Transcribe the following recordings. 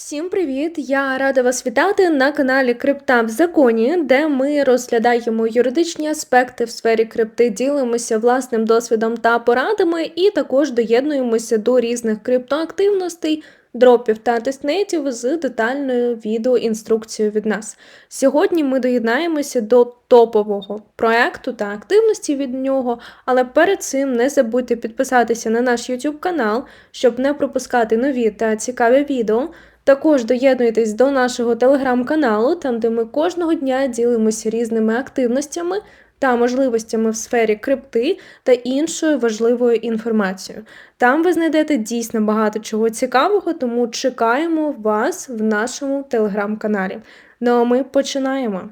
Всім привіт! Я рада вас вітати на каналі Крипта в законі, де ми розглядаємо юридичні аспекти в сфері крипти, ділимося власним досвідом та порадами, і також доєднуємося до різних криптоактивностей, дропів та тестнетів з детальною відеоінструкцією від нас. Сьогодні ми доєднаємося до топового проекту та активності від нього, але перед цим не забудьте підписатися на наш YouTube канал, щоб не пропускати нові та цікаві відео. Також доєднуйтесь до нашого телеграм-каналу, там де ми кожного дня ділимося різними активностями та можливостями в сфері крипти та іншою важливою інформацією. Там ви знайдете дійсно багато чого цікавого, тому чекаємо вас в нашому телеграм-каналі. Ну а ми починаємо.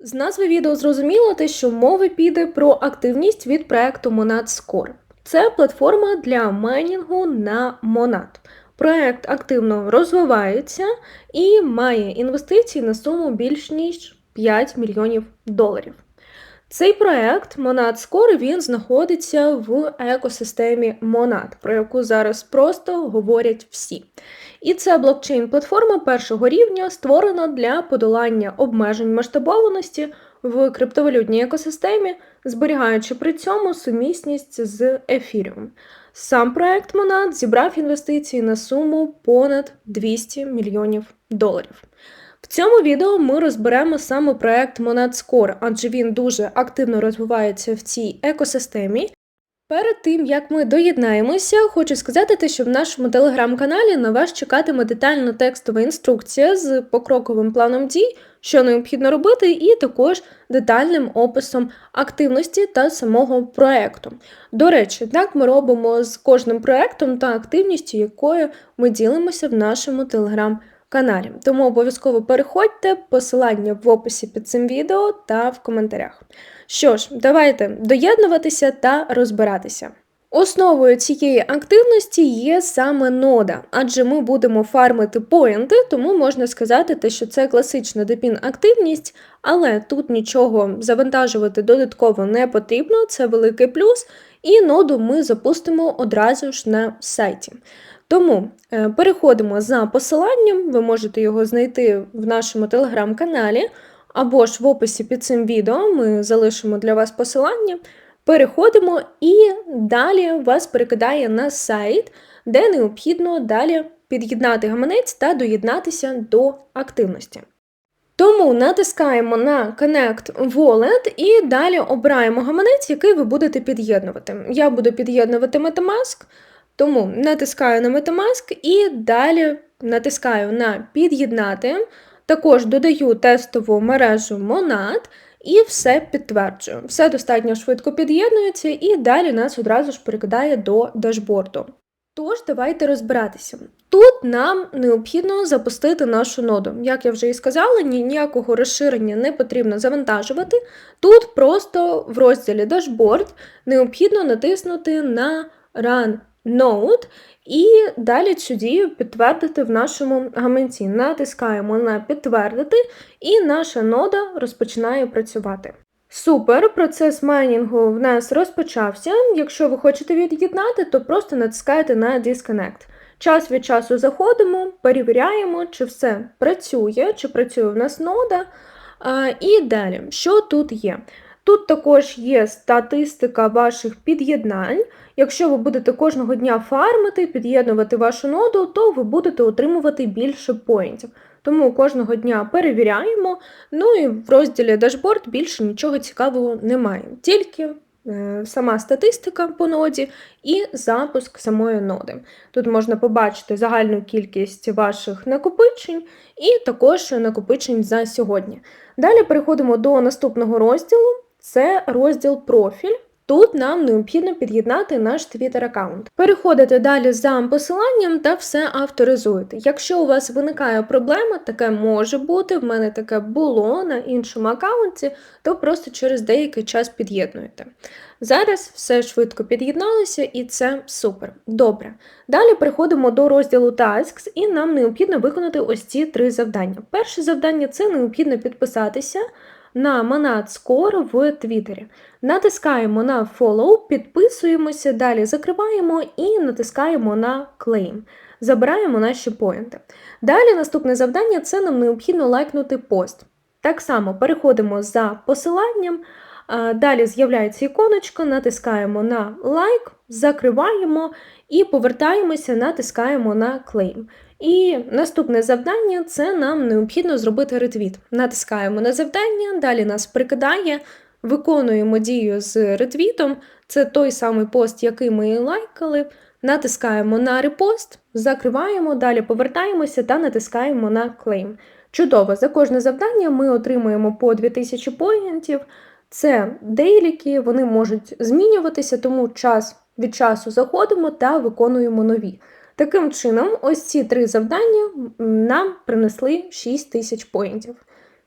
З назви відео зрозуміло те, що мова піде про активність від проекту Monad Score. Це платформа для майнінгу на Monad. Проект активно розвивається і має інвестиції на суму більш ніж 5 мільйонів доларів. Цей проект Monad Score він знаходиться в екосистемі Monad, про яку зараз просто говорять всі. І це блокчейн-платформа першого рівня, створена для подолання обмежень масштабованості в криптовалютній екосистемі, зберігаючи при цьому сумісність з ефіріум. Сам проект Monad зібрав інвестиції на суму понад 200 мільйонів доларів. В цьому відео ми розберемо саме проект Monad Score, адже він дуже активно розвивається в цій екосистемі. Перед тим як ми доєднаємося, хочу сказати, те, що в нашому телеграм-каналі на вас чекатиме детальна текстова інструкція з покроковим планом дій, що необхідно робити, і також детальним описом активності та самого проекту. До речі, так ми робимо з кожним проектом та активністю, якою ми ділимося в нашому телеграм-каналі. Тому обов'язково переходьте, посилання в описі під цим відео та в коментарях. Що ж, давайте доєднуватися та розбиратися. Основою цієї активності є саме нода, адже ми будемо фармити поінти, тому можна сказати, те, що це класична депін активність, але тут нічого завантажувати додатково не потрібно, це великий плюс, і ноду ми запустимо одразу ж на сайті. Тому е, переходимо за посиланням, ви можете його знайти в нашому телеграм-каналі, або ж в описі під цим відео ми залишимо для вас посилання. Переходимо і далі вас перекидає на сайт, де необхідно далі під'єднати гаманець та доєднатися до активності. Тому натискаємо на Connect Wallet і далі обираємо гаманець, який ви будете під'єднувати. Я буду під'єднувати Metamask, тому натискаю на Metamask і далі натискаю на Під'єднати. Також додаю тестову мережу Monad і все підтверджую. Все достатньо швидко під'єднується і далі нас одразу ж перекидає до дашборду. Тож, давайте розбиратися. Тут нам необхідно запустити нашу ноду. Як я вже і сказала, ніякого розширення не потрібно завантажувати. Тут просто в розділі Дашборд необхідно натиснути на Run Node і далі цю дію підтвердити в нашому гаманці. Натискаємо на підтвердити, і наша нода розпочинає працювати. Супер, процес майнінгу в нас розпочався. Якщо ви хочете від'єднати, то просто натискаєте на Disconnect. Час від часу заходимо, перевіряємо, чи все працює, чи працює в нас нода. І далі, що тут є? Тут також є статистика ваших під'єднань. Якщо ви будете кожного дня фармити, під'єднувати вашу ноду, то ви будете отримувати більше поінтів. Тому кожного дня перевіряємо. Ну і в розділі дашборд більше нічого цікавого немає. Тільки е, сама статистика по ноді і запуск самої ноди. Тут можна побачити загальну кількість ваших накопичень і також накопичень за сьогодні. Далі переходимо до наступного розділу це розділ профіль. Тут нам необхідно під'єднати наш Twitter аккаунт. Переходите далі за посиланням та все авторизуєте. Якщо у вас виникає проблема, таке може бути, в мене таке було на іншому аккаунті, то просто через деякий час під'єднуєте. Зараз все швидко під'єдналося і це супер. Добре. Далі переходимо до розділу Tasks, і нам необхідно виконати ось ці три завдання. Перше завдання це необхідно підписатися на Манат Score в Твіттері. Натискаємо на Follow, підписуємося, далі закриваємо і натискаємо на Claim. забираємо наші поінти. Далі наступне завдання це нам необхідно лайкнути пост. Так само переходимо за посиланням, далі з'являється іконочка, натискаємо на лайк, закриваємо і повертаємося, натискаємо на клейм. І наступне завдання це нам необхідно зробити ретвіт. Натискаємо на завдання, далі нас прикидає, виконуємо дію з ретвітом. Це той самий пост, який ми лайкали. Натискаємо на репост, закриваємо, далі повертаємося та натискаємо на клейм. Чудово, за кожне завдання ми отримуємо по 2000 поінтів. Це дейліки, вони можуть змінюватися, тому час від часу заходимо та виконуємо нові. Таким чином, ось ці три завдання нам принесли 6 тисяч поінтів.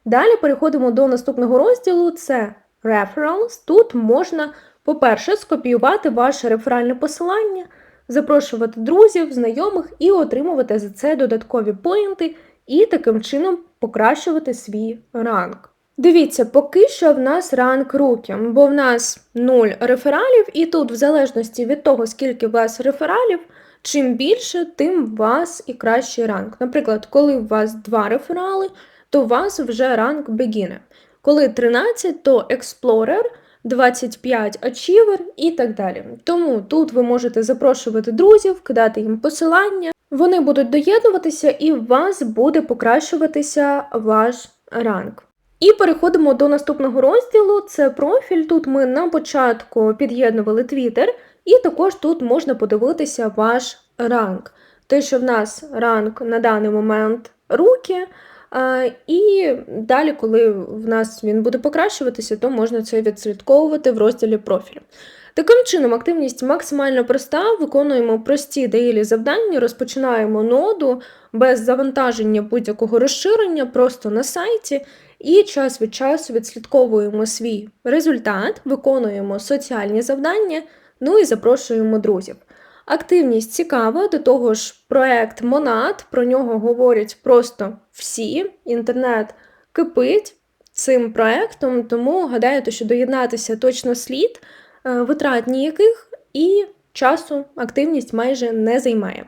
Далі переходимо до наступного розділу: це Referrals. Тут можна, по-перше, скопіювати ваше реферальне посилання, запрошувати друзів, знайомих і отримувати за це додаткові поінти, і таким чином покращувати свій ранг. Дивіться, поки що в нас ранг руки, бо в нас 0 рефералів, і тут, в залежності від того, скільки у вас рефералів, чим більше, тим у вас і кращий ранг. Наприклад, коли у вас 2 реферали, то у вас вже ранг beginner. Коли 13, то Explorer, 25 Achiever і так далі. Тому тут ви можете запрошувати друзів, кидати їм посилання. Вони будуть доєднуватися, і у вас буде покращуватися ваш ранг. І переходимо до наступного розділу. Це профіль. Тут ми на початку під'єднували Twitter, і також тут можна подивитися ваш ранг. Те, що в нас ранг на даний момент руки. І далі, коли в нас він буде покращуватися, то можна це відслідковувати в розділі профілю. Таким чином, активність максимально проста, виконуємо прості дейлі завдання, розпочинаємо ноду без завантаження будь-якого розширення, просто на сайті, і час від часу відслідковуємо свій результат, виконуємо соціальні завдання, ну і запрошуємо друзів. Активність цікава, до того ж, проект Монад, про нього говорять просто всі. Інтернет кипить цим проектом, тому гадаю, що доєднатися точно слід, е, витрат ніяких і часу активність майже не займає.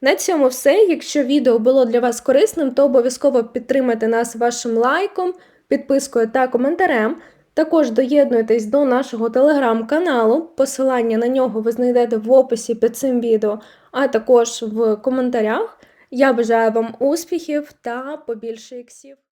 На цьому все. Якщо відео було для вас корисним, то обов'язково підтримайте нас вашим лайком, підпискою та коментарем. Також доєднуйтесь до нашого телеграм-каналу. Посилання на нього ви знайдете в описі під цим відео, а також в коментарях. Я бажаю вам успіхів та побільше іксів.